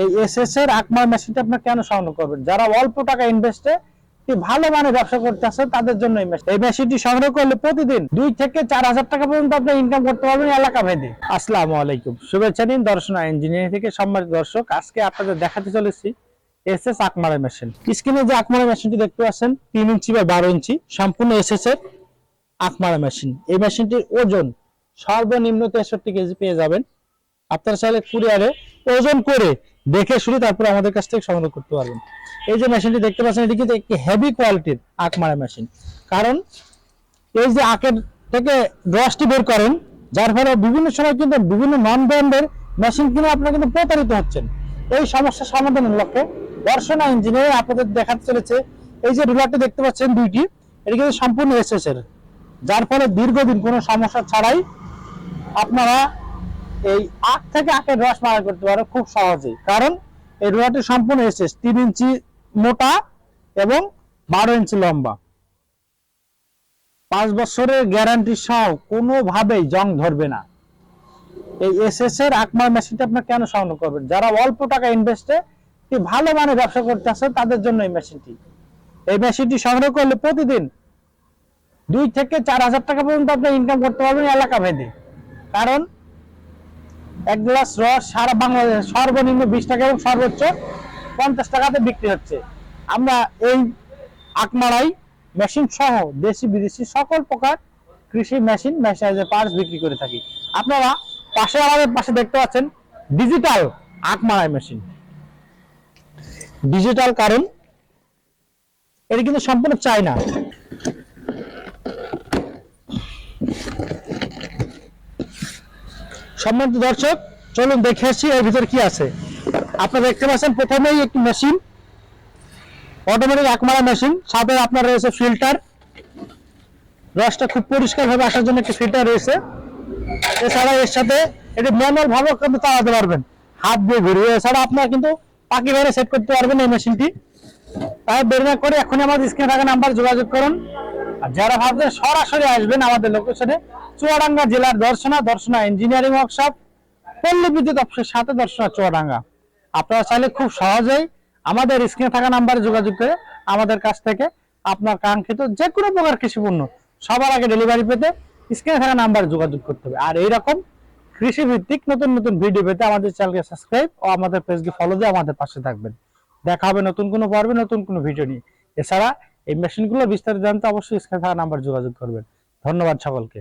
এই এসএস এর আকমার মেশিনটা আপনার কেন সংগ্রহ করবেন? যারা অল্প টাকা ইনভেস্টে ভালো মানে ব্যবসা করতে আসে তাদের জন্য এই মেশিন এই মেশিনটি সংগ্রহ করলে প্রতিদিন দুই থেকে চার হাজার টাকা পর্যন্ত আপনি ইনকাম করতে পারবেন এলাকা ভেদে। আসসালামু আলাইকুম। শুভেচ্ছা নিন দর্শনা ইঞ্জিনিয়ারিং থেকে সম্মানিত দর্শক। আজকে আপনাদের দেখাতে চলেছি এস এস আকমারের মেশিন স্ক্রিনে যে আকমারের মেশিনটি দেখতে পাচ্ছেন, তিন ইঞ্চি বা বারো ইঞ্চি, সম্পূর্ণ এস এস এর আকমারা মেশিন এই মেশিনটির ওজন সর্বনিম্ন তেষট্টি কেজি পেয়ে যাবেন। আপনারা চাইলে কুরিয়ারে ওজন করে দেখে শুনে তারপরে আমাদের কাছ থেকে সংগ্রহ করতে পারবেন। এই যে মেশিনটি দেখতে পাচ্ছেন, এটি কিন্তু একটি হেভি কোয়ালিটির আখ মারা মেশিন কারণ এই যে আখের থেকে রসটি বের করেন, যার ফলে বিভিন্ন সময় কিন্তু বিভিন্ন নন ব্র্যান্ডের মেশিন কিনে আপনারা কিন্তু প্রতারিত হচ্ছেন। এই সমস্যা সমাধানের লক্ষ্যে দর্শনা ইঞ্জিনিয়ার আপনাদের দেখাতে চলেছে, এই যে রুলারটি দেখতে পাচ্ছেন দুইটি, এটি কিন্তু সম্পূর্ণ এসএস এর যার ফলে দীর্ঘদিন কোনো সমস্যা ছাড়াই আপনারা এই আখ থেকে আখের রস মারা করতে পারো খুব সহজেই। কারণ এই রুলারটি সম্পূর্ণ এসএস তিন ইঞ্চি মোটা এবং বারো ইঞ্চি লম্বা। পাঁচ বছরের গ্যারান্টি সহ কোনোভাবেই জং ধরবে না। এই এসএস এর আকমার মেশিনটা আপনার কেন সংগ্রহ করবেন? যারা অল্প টাকা ইনভেস্টে ভালো মানে ব্যবসা করতে আসে, তাদের জন্য এই মেশিনটি। এই মেশিনটি সংগ্রহ করলে প্রতিদিন দুই থেকে চার হাজার টাকা পর্যন্ত আপনি ইনকাম করতে পারবেন এলাকা ভেদে কারণ এক গ্লাস রস সারা বাংলাদেশ সর্বনিম্ন বিশ টাকা এবং সর্বোচ্চ পঞ্চাশ টাকাতে বিক্রি হচ্ছে। আমরা এই আকমারাই মেশিন সহ দেশি বিদেশি সকল প্রকার কৃষি মেশিন মেশিনাইজের পার্টস বিক্রি করে থাকি। আপনারা পাশে আমাদের পাশে দেখতে পাচ্ছেন ডিজিটাল আকমারাই মেশিন ডিজিটাল কারণ, এটি কিন্তু সম্পূর্ণ চায়না। সম্মানিত দর্শক, চলুন দেখে আসি এর ভিতরে কি আছে। আপনারা দেখতে পাচ্ছেন প্রথমেই একটি মেশিন অটোমেটিক একমারা মেশিন, সাথে আপনার রয়েছে ফিল্টার রসটা খুব পরিষ্কার ভাবে আসার জন্য একটি ফিল্টার রয়েছে। এছাড়া এর সাথে এটি ম্যানুয়াল ভাবে কিন্তু চালাতে পারবেন। হাত দিয়ে ঘুরিয়ে, এছাড়া আপনারা কিন্তু পাখি ভাবে সেট করতে পারবেন এই মেশিনটি। তাই দেরি না করে এখনই আমাদের স্ক্রিনে থাকা নাম্বার যোগাযোগ করুন। আর যারা ভাবছেন সরাসরি আসবেন আমাদের লোকেশনে চুয়াডাঙ্গা জেলার দর্শনা দর্শনা ইঞ্জিনিয়ারিং ওয়ার্কশপ পল্লী বিদ্যুৎ অফিসের সাথে দর্শনা চুয়াডাঙ্গা। আপনারা চাইলে খুব সহজেই আমাদের স্ক্রিনে থাকা নাম্বারে যোগাযোগ করে আমাদের কাছ থেকে আপনার কাঙ্ক্ষিত যে কোনো প্রকার কৃষি পণ্য সবার আগে ডেলিভারি পেতে স্ক্রিনে থাকা নাম্বারে যোগাযোগ করতে হবে। আর এইরকম কৃষি ভিত্তিক নতুন নতুন ভিডিও পেতে আমাদের চ্যানেলকে সাবস্ক্রাইব ও আমাদের পেজকে ফলো দিয়ে আমাদের পাশে থাকবেন। দেখা হবে নতুন কোনো পর্বে, নতুন কোনো ভিডিও নিয়ে। এছাড়া এই মেশিনগুলো বিস্তারিত জানতে অবশ্যই স্ক্রিনে থাকা নাম্বার যোগাযোগ করবেন। ধন্যবাদ সকলকে।